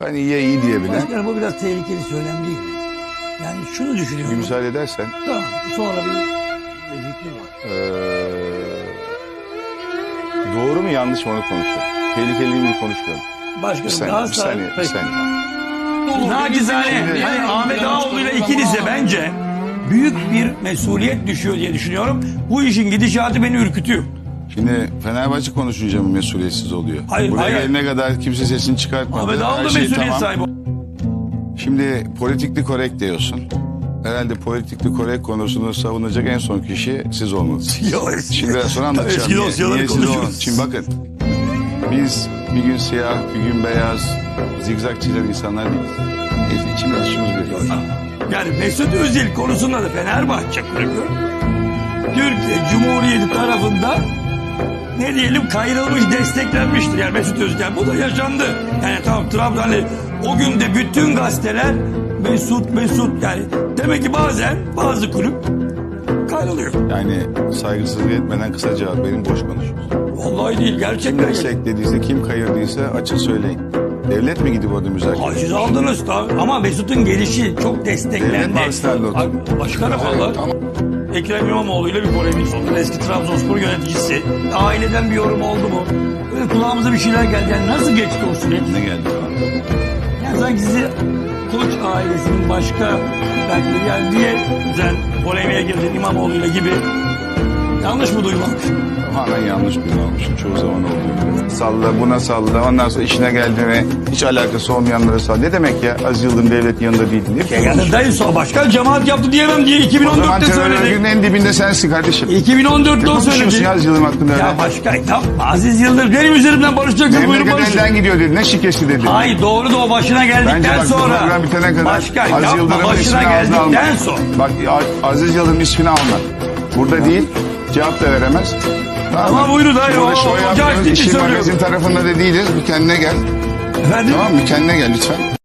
Ben iyiye iyi diyebilen. Başkanım bu biraz tehlikeli söylem değil mi? Yani şunu Bir düşünüyorum. müsaade edersen. Tamam sonra bir, bir fikrim var. eee, doğru mu yanlış mı onu konuşalım. Tehlikeli mi konuşmayalım. Başkanım Bir saniye, daha bir sonra... saniye, bir saniye. Nacizane hani Ahmet Ağaoğlu ile ikinize bence büyük bir mesuliyet düşüyor diye düşünüyorum. Bu işin gidişatı beni ürkütüyor. Şimdi Fenerbahçe konuşunca mı mesuliyetsiz oluyor? Hayır, Buraya hayır. gelene kadar kimse sesini çıkartmadı. Ahmet Her da mesuliyet sahibi. Şimdi politikli korrekt diyorsun. Herhalde politikli korrekt konusunu savunacak en son kişi siz olmalısınız. Ya Şimdi biraz sonra anlatacağım. Eski niye- niye siz olun. Şimdi bakın. Biz bir gün siyah, bir gün beyaz, zigzag çizen insanlar değiliz. Biz içimiz dışımız bir. Yani Mesut Özil konusunda da Fenerbahçe kulübü Türkiye Cumhuriyeti tarafından ne diyelim kayrılmış, desteklenmiştir. Yani Mesut yani bu da yaşandı. Yani tamam Trabzon hani o günde bütün gazeteler Mesut Mesut yani demek ki bazen bazı kulüp kayrılıyor. Yani saygısızlık etmeden kısa cevap verin boş konuşuyoruz. Vallahi değil gerçekten. Desteklediyse kim kayırdıysa açık söyleyin. Devlet mi gidip orada müzakere siz aldınız tabii. Ama Mesut'un gelişi çok desteklendi. Devlet Arsenal'de oturdu? Başkanım valla. Ekrem İmamoğlu ile bir polemik oldu. Eski Trabzonspor yöneticisi. Aileden bir yorum oldu mu? Böyle kulağımıza bir şeyler geldi. Yani nasıl geçti o süreç? Ne geldi. Yani sanki sizi Koç ailesinin başka belki yani diye sen polemiğe girdin İmamoğlu ile gibi. Yanlış mı duymak? Tamamen yanlış bir çoğu zaman olduğu gibi. Salla buna salla ondan sonra işine geldi mi hiç alakası olmayanlara salla. Ne demek ya Aziz Yıldırım devlet yanında değil diye. bir şey konuşuyor. Yanındayız sonra başkan cemaat yaptı diyemem diye O zaman 2014'te terör örgütünün söyledi. en dibinde sensin kardeşim. 2014'te Ne o konuşuyorsun söyledi. ya Aziz Yıldırım hakkında öyle? Ya başkan yapma Aziz Yıldırım benim üzerimden barışacaksın buyurun Memleket barışın. elden gidiyor dedi. Ne şikesi dedi. Hayır doğru da o başına Bence geldikten bak bu sonra. program bitene kadar Başkan Aziz yapma Yıldırım'ın başına ismini ağzına geldikten sonra. Bak ya, Aziz Yıldırım ismini alma. Burada değil cevap da veremez. Tamam? Ama buyurun, hayır, Burada şov yapmıyoruz. İşin söylüyorum. magazin tarafında da değiliz. Bir kendine gel. Efendim? Tamam mı? Kendine gel lütfen.